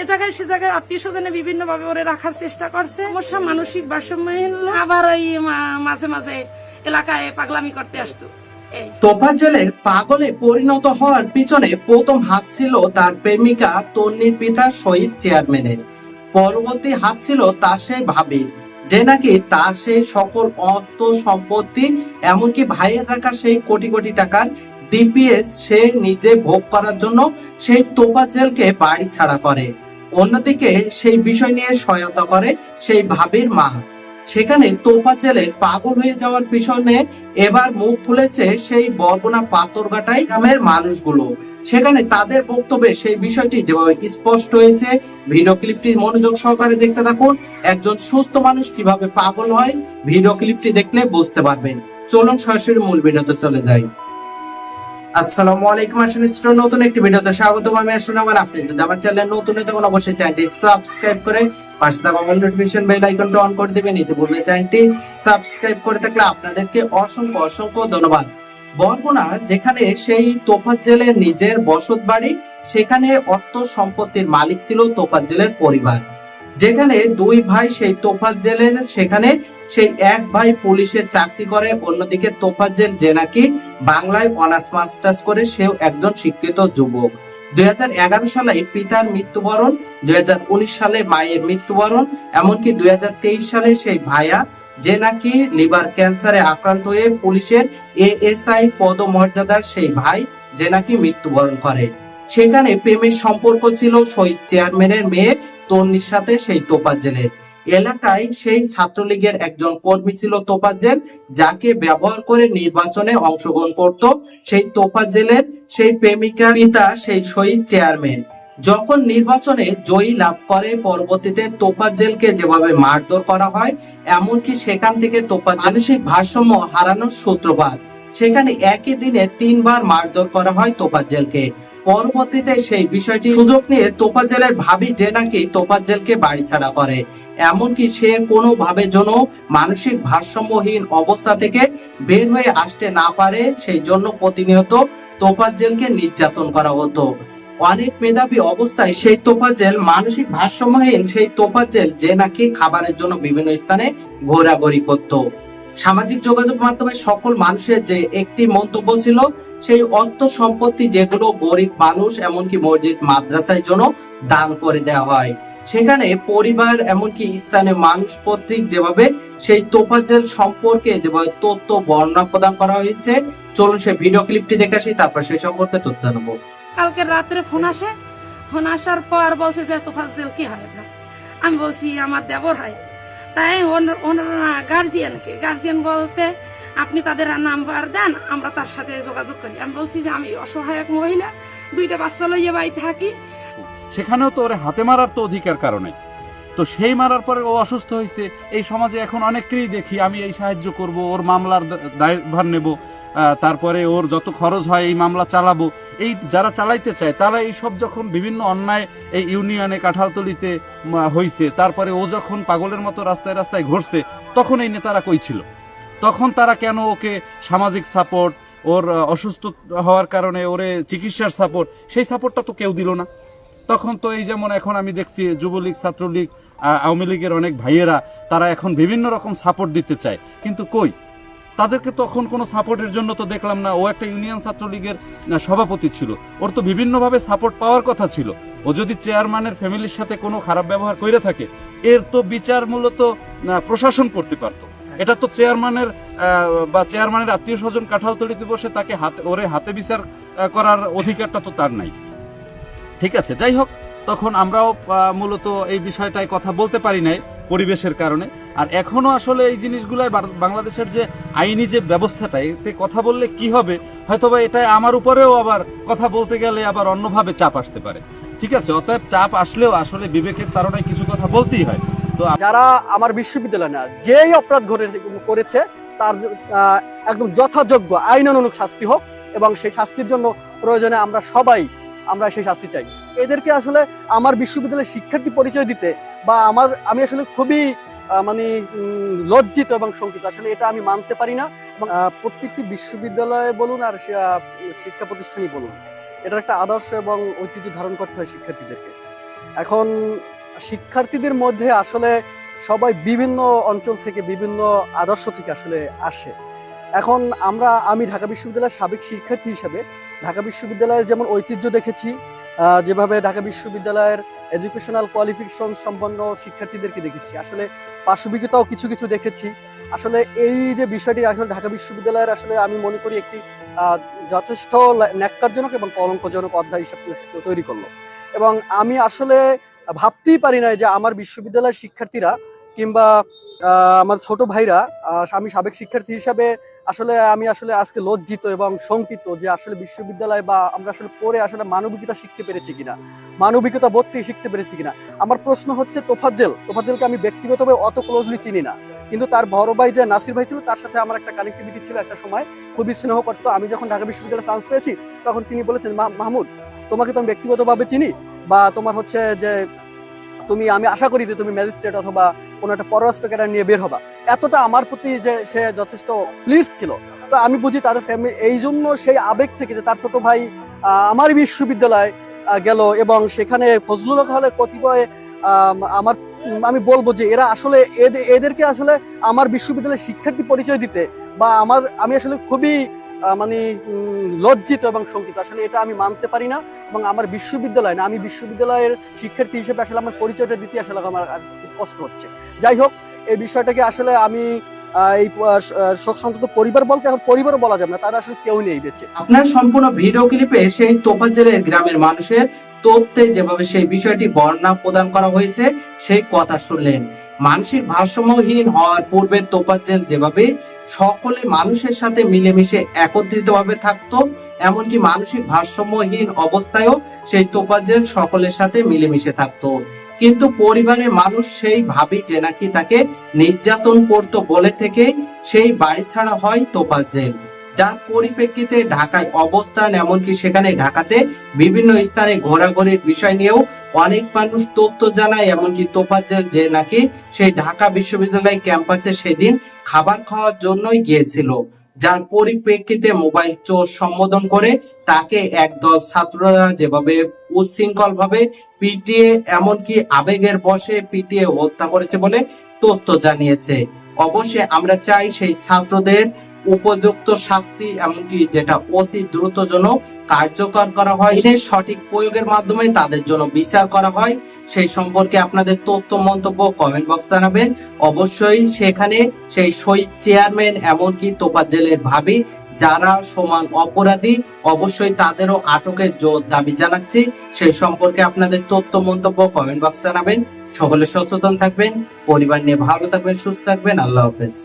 এ জায়গায় সে জায়গায় আত্মীয় স্বজনে বিভিন্ন ভাবে ওরে রাখার চেষ্টা করছে। অবশ্য মানসিক ভারসাম্যহীন আবার ওই মাঝে মাঝে এলাকায় পাগলামি করতে আসতো। এই। তোফাজ্জেলের পাগলে পরিণত হওয়ার পিছনে প্রথম হাত ছিল তার প্রেমিকা তন্নির পিতা শহীদ চেয়ারম্যানের। পরবর্তী হাত ছিল তার সেই ভাবি, যে নাকি তার সেই সকল অর্থ সম্পত্তি, এমনকি ভাইয়ের রাখা সেই কোটি কোটি টাকার ডিপিএস সে নিজে ভোগ করার জন্য সেই তোফাজ্জেলকে বাড়ি ছাড়া করে। অন্যদিকে সেই বিষয় নিয়ে সহায়তা করে সেই ভাবির মা। সেখানে তোফাজ্জেলের পাগল হয়ে যাওয়ার পিছনে এবার মুখ খুলেছে সেই বরগুনা পাথরঘাটাই গ্রামের মানুষগুলো। সেখানে তাদের বক্তব্যে সেই বিষয়টি যেভাবে স্পষ্ট হয়েছে, ভিডিও ক্লিপটি মনোযোগ সহকারে দেখতে থাকুন। একজন সুস্থ মানুষ কীভাবে পাগল হয়, ভিডিও ক্লিপটি দেখলে বুঝতে পারবেন। চলুন সরাসরি মূল ভিডিওতে চলে যাই। আসসালামু আলাইকুম আসলে নতুন একটি ভিডিওতে স্বাগত আমি আসলে আমার আপনি। যদি আমার চ্যানেল নতুন হয়ে তখন অবশ্যই চ্যানেলটি সাবস্ক্রাইব করে পাশে থাকা অল নোটিফিকেশন বেল আইকনটা অন করে দিবেন। এতে পূর্বে চ্যানেলটি সাবস্ক্রাইব করে থাকলে আপনাদেরকে অসংখ্য অসংখ্য ধন্যবাদ। বরগুনা, যেখানে সেই তোফাত জেলের নিজের বসত বাড়ি সেখানে অর্থ সম্পত্তির মালিক ছিল তোফাত জেলের পরিবার। যেখানে দুই ভাই সেই তোফাত জেলের, সেখানে সেই এক ভাই পুলিশের চাকরি করে, অন্যদিকে তোফাত জেল যে নাকি বাংলায় অনার্স মাস্টার্স করে, সেও একজন শিক্ষিত যুবক। দুই হাজার এগারো সালে পিতার মৃত্যুবরণ, দুই সালে মায়ের মৃত্যুবরণ, এমনকি দুই হাজার তেইশ সালে সেই ভাইয়া যে নাকি লিভার ক্যান্সারে আক্রান্ত হয়ে পুলিশের এএসআই পদমর্যাদার সেই ভাই যে নাকি মৃত্যুবরণ করে। সেখানে প্রেমের সম্পর্ক ছিল, শহীদ চেয়ারম্যানের মেয়ে তন্নির সাথে সেই তোপাজ্জেলের এলাকায় সেই ছাত্রলীগের একজন কর্মী ছিল তোপাজ্জেল যাকে ব্যবহার করে নির্বাচনে অংশগ্রহণ করত সেই তোপাজ্জেলের সেই প্রেমিকা পিতা সেই শহীদ চেয়ারম্যান। যখন নির্বাচনে জয়ী লাভ করে, পরবর্তীতে তোপাজ্জেলকে যেভাবে মারধর করা হয়, এমনকি সেখান থেকে তোপা মানসিক ভারসাম্য হারানোর সূত্রপাত, সেখানে একই দিনে তিনবার মারধর করা হয় তোপাজ্জেলকে পরবর্তীতে সেই বিষয়টি সুযোগ নিয়ে তোপাজ্জেলের ভাবি যে নাকি তোপাজ্জেলকে বাড়ি ছাড়া করে। এমনকি সে কোনোভাবে যেন মানসিক ভারসাম্যহীন অবস্থা থেকে বের হয়ে আসতে না পারে, সেই জন্য প্রতিনিয়ত তোপাজ্জেলকে নির্যাতন করা হতো। অনেক মেধাবী অবস্থায় সেই তোপাজ্জেল মানসিক ভারসাম্যহীন সেই তোপাজ্জেল যে নাকি খাবারের জন্য বিভিন্ন স্থানে ঘোরাঘুরি করত। সামাজিক যোগাযোগ মাধ্যমে সকল মানুষের যে একটি মন্তব্য ছিল, সেই অর্থ সম্পত্তি যেগুলো গরিব মানুষ এমনকি মসজিদ, মাদ্রাসায় জন্য দান করে দেওয়া হয়। সেখানে পরিবার এমনকি স্থানীয় মানুষ কর্তৃক যেভাবে সেই তোফাজ্জেল সম্পর্কে যেভাবে তথ্য বর্ণনা প্রদান করা হয়েছে, চলুন সেই ভিডিও ক্লিপটি দেখে আসি, তারপর সেই সম্পর্কে তথ্য নেব কালকে রাত্রে ফোন আসে। ফোন আসার পর বলছে যে তোফাজেল কি হয় আমি বলছি, আমার দেবর হয়। তাই ওন- ওনারা গার্জিয়ানকে গার্জিয়ান বলতে আপনি তাদের নাম্বার দেন, আমরা তার সাথে যোগাযোগ করি। আমি বলছি যে আমি অসহায়ক মহিলা, দুইটা বাচ্চা লইয়ে বাড়ি থাকি। সেখানেও তো ওরে হাতে মারার তো অধিকার কারণে। তো সেই মারার পরে ও অসুস্থ হয়েছে এই সমাজে এখন অনেককেই দেখি, আমি এই সাহায্য করব, ওর মামলার দায়ভার নেব। তারপরে ওর যত খরচ হয়, এই মামলা চালাবো। এই যারা চালাইতে চায়, তারা এই সব যখন বিভিন্ন অন্যায় এই ইউনিয়নে, কাঁঠালতলিতে হয়েছে তারপরে ও যখন পাগলের মতো রাস্তায় রাস্তায় ঘুরছে, তখন এই নেতারা কই ছিল? তখন তারা কেন ওকে সামাজিক সাপোর্ট, ওর অসুস্থ হওয়ার কারণে ওরে চিকিৎসার সাপোর্ট, সেই সাপোর্টটা তো কেউ দিল না। তখন তো এই যেমন এখন আমি দেখছি, যুবলীগ, ছাত্রলীগ আওয়ামী লীগের অনেক ভাইয়েরা, তারা এখন বিভিন্ন রকম সাপোর্ট দিতে চায়। কিন্তু কই? তাদেরকে তখন কোনো সাপোর্টের জন্য তো দেখলাম না। ও একটা ইউনিয়ন ছাত্রলীগের সভাপতি ছিল। ওর তো বিভিন্নভাবে সাপোর্ট পাওয়ার কথা ছিল। ও যদি চেয়ারম্যানের ফ্যামিলির সাথে কোনো খারাপ ব্যবহার করে থাকে এর তো বিচার মূলত প্রশাসন করতে পারতো। এটা তো চেয়ারম্যানের বা চেয়ারম্যানের আত্মীয় স্বজন কাঁঠালতলিতে বসে তাকে হাতে ওরে হাতে বিচার করার অধিকারটা তো তার নাই। ঠিক আছে যাই হোক তখন আমরাও মূলত এই বিষয়টায় কথা বলতে পারি নাই। পরিবেশের কারণে। আর এখনও আসলে এই জিনিসগুলাই বাংলাদেশের যে আইনি যে ব্যবস্থাটা, এতে কথা বললে কি হবে? হয়তোবা এটা আমার উপরেও আবার কথা বলতে গেলে আবার অন্যভাবে চাপ আসতে পারে। ঠিক আছে, অতএব চাপ আসলেও আসলে বিবেকের তারণায় কিছু কথা বলতেই হয়। তো যারা আমার বিশ্ববিদ্যালয় না, যেই অপরাধ করেছে, তার একদম যথাযোগ্য আইনানুগ শাস্তি হোক এবং সেই শাস্তির জন্য প্রয়োজনে আমরা সবাই আমরা সেই শাস্তি চাই। এদেরকে আসলে আমার বিশ্ববিদ্যালয়ের শিক্ষার্থী পরিচয় দিতে বা আমার, আমি আসলে খুবই মানে লজ্জিত এবং শঙ্কিত। আসলে এটা আমি মানতে পারি না এবং প্রত্যেকটি বিশ্ববিদ্যালয়ে বলুন আর শিক্ষা প্রতিষ্ঠানই বলুন, এটার একটা আদর্শ এবং ঐতিহ্য ধারণ করতে হয় শিক্ষার্থীদেরকে। এখন শিক্ষার্থীদের মধ্যে আসলে সবাই বিভিন্ন অঞ্চল থেকে বিভিন্ন আদর্শ থেকে আসলে আসে। এখন আমরা, আমি ঢাকা বিশ্ববিদ্যালয়ের সাবেক শিক্ষার্থী হিসেবে, ঢাকা বিশ্ববিদ্যালয়ের যেমন ঐতিহ্য দেখেছি যেভাবে ঢাকা বিশ্ববিদ্যালয়ের এডুকেশনাল কোয়ালিফিকেশন সম্পন্ন শিক্ষার্থীদেরকে দেখেছি। আসলে পার্শ্ববিকতাও কিছু কিছু দেখেছি। আসলে এই যে বিষয়টি আসলে ঢাকা বিশ্ববিদ্যালয়ের আসলে আমি মনে করি একটি যথেষ্ট ন্যাক্কারজনক এবং কলঙ্কজনক অধ্যায় হিসাবে তৈরি করল। এবং আমি আসলে ভাবতেই পারি না যে আমার বিশ্ববিদ্যালয়ের শিক্ষার্থীরা কিংবা আমার ছোট ভাইরা আমি সাবেক শিক্ষার্থী হিসাবে আসলে আমি আসলে আজকে লজ্জিত এবং শঙ্কিত যে আসলে বিশ্ববিদ্যালয় বা আমরা আসলে পড়ে আসলে মানবিকতা শিখতে পেরেছি কিনা মানবিকতা বোধটি শিখতে পেরেছি কিনা। আমার প্রশ্ন হচ্ছে তোফাজ্জেল তোফাজ্জেলকে আমি ব্যক্তিগতভাবে অত ক্লোজলি চিনি না। কিন্তু তার বড় ভাই যে নাসির ভাই ছিল তার সাথে আমার একটা কানেক্টিভিটি ছিল একটা সময়। খুবই স্নেহ করতো আমি যখন ঢাকা বিশ্ববিদ্যালয়ে চান্স পেয়েছি তখন তিনি বলেছেন "মা- মাহমুদ তোমাকে তো আমি ব্যক্তিগতভাবে চিনি বা তোমার হচ্ছে যে তুমি আমি আশা করি যে তুমি ম্যাজিস্ট্রেট অথবা কোনো একটা পররাষ্ট্র ক্যাডার নিয়ে বের হবা। এতটা আমার প্রতি যে সে যথেষ্ট প্লিজ ছিল। তো আমি বুঝি তাদের ফ্যামিলি এই জন্য সেই আবেগ থেকে যে তার ছোট ভাই আমার বিশ্ববিদ্যালয় গেল এবং সেখানে ফজলুল হলে কতিপয় আমার, আমি বলব যে এরা আসলে এদে- এদেরকে আসলে আমার বিশ্ববিদ্যালয়ের শিক্ষার্থী পরিচয় দিতে বা আমার, আমি আসলে খুবই মানে লজ্জিত এবং শঙ্কিত। আসলে এটা আমি মানতে পারি না এবং আমার বিশ্ববিদ্যালয় না, আমি বিশ্ববিদ্যালয়ের শিক্ষার্থী হিসেবে আসলে আমার পরিচয়টা দিতে আসলে আমার কষ্ট হচ্ছে। যাই হোক, এই বিষয়টাকে আসলে আমি এই শোক পরিবার বলতে এখন পরিবারও বলা যাবে না, তারা আসলে কেউ নেই বেঁচে। আপনার সম্পূর্ণ ভিডিও ক্লিপে সেই তোফাজ্জেলের গ্রামের মানুষের তথ্যে যেভাবে সেই বিষয়টি বর্ণনা প্রদান করা হয়েছে, সেই কথা শুনলেন। মানসিক ভারসাম্যহীন হওয়ার পূর্বে তোফাজ্জেল যেভাবে সকলে মানুষের সাথে মিলেমিশে একত্রিতভাবে থাকতো, এমনকি মানসিক ভারসাম্যহীন অবস্থায়ও সেই তোপাজের সকলের সাথে মিলেমিশে থাকতো। কিন্তু পরিবারের মানুষ সেই ভাবি যে নাকি তাকে নির্যাতন করতো বলে থেকেই সেই বাড়ি ছাড়া হয় তোফাজ্জেল যার পরিপ্রেক্ষিতে ঢাকায় অবস্থান, এমনকি সেখানে ঢাকাতে বিভিন্ন স্থানে ঘোরাঘুরির বিষয় নিয়েও অনেক মানুষ তথ্য জানায়, এমনকি তোফাজ্জেল যে নাকি সেই ঢাকা বিশ্ববিদ্যালয় ক্যাম্পাসে সেদিন খাবার খাওয়ার জন্যই গিয়েছিল। যার পরিপ্রেক্ষিতে মোবাইল চোর সম্বোধন করে তাকে একদল ছাত্ররা যেভাবে উচ্ছৃঙ্খল ভাবে পিটিয়ে, এমনকি আবেগের বশে পিটিয়ে হত্যা করেছে বলে তথ্য জানিয়েছে। অবশ্যই আমরা চাই সেই ছাত্রদের উপযুক্ত শাস্তি, এমনকি যেটা অতি দ্রুতজনক কার্যকর করা হয় এর সঠিক প্রয়োগের মাধ্যমে তাদের জন্য বিচার করা হয়। সেই সম্পর্কে আপনাদের তথ্য, মন্তব্য কমেন্ট বক্স জানাবেন। অবশ্যই সেখানে সেই শহীদ চেয়ারম্যান এমনকি তোপাজেলের ভাবি, যারা সমান অপরাধী, অবশ্যই তাদেরও আটকের জোর দাবি জানাচ্ছি। সেই সম্পর্কে আপনাদের তথ্য, মন্তব্য কমেন্ট বক্স জানাবেন। সকলে সচেতন থাকবেন, পরিবার নিয়ে ভালো থাকবেন, সুস্থ থাকবেন। আল্লাহ হাফেজ।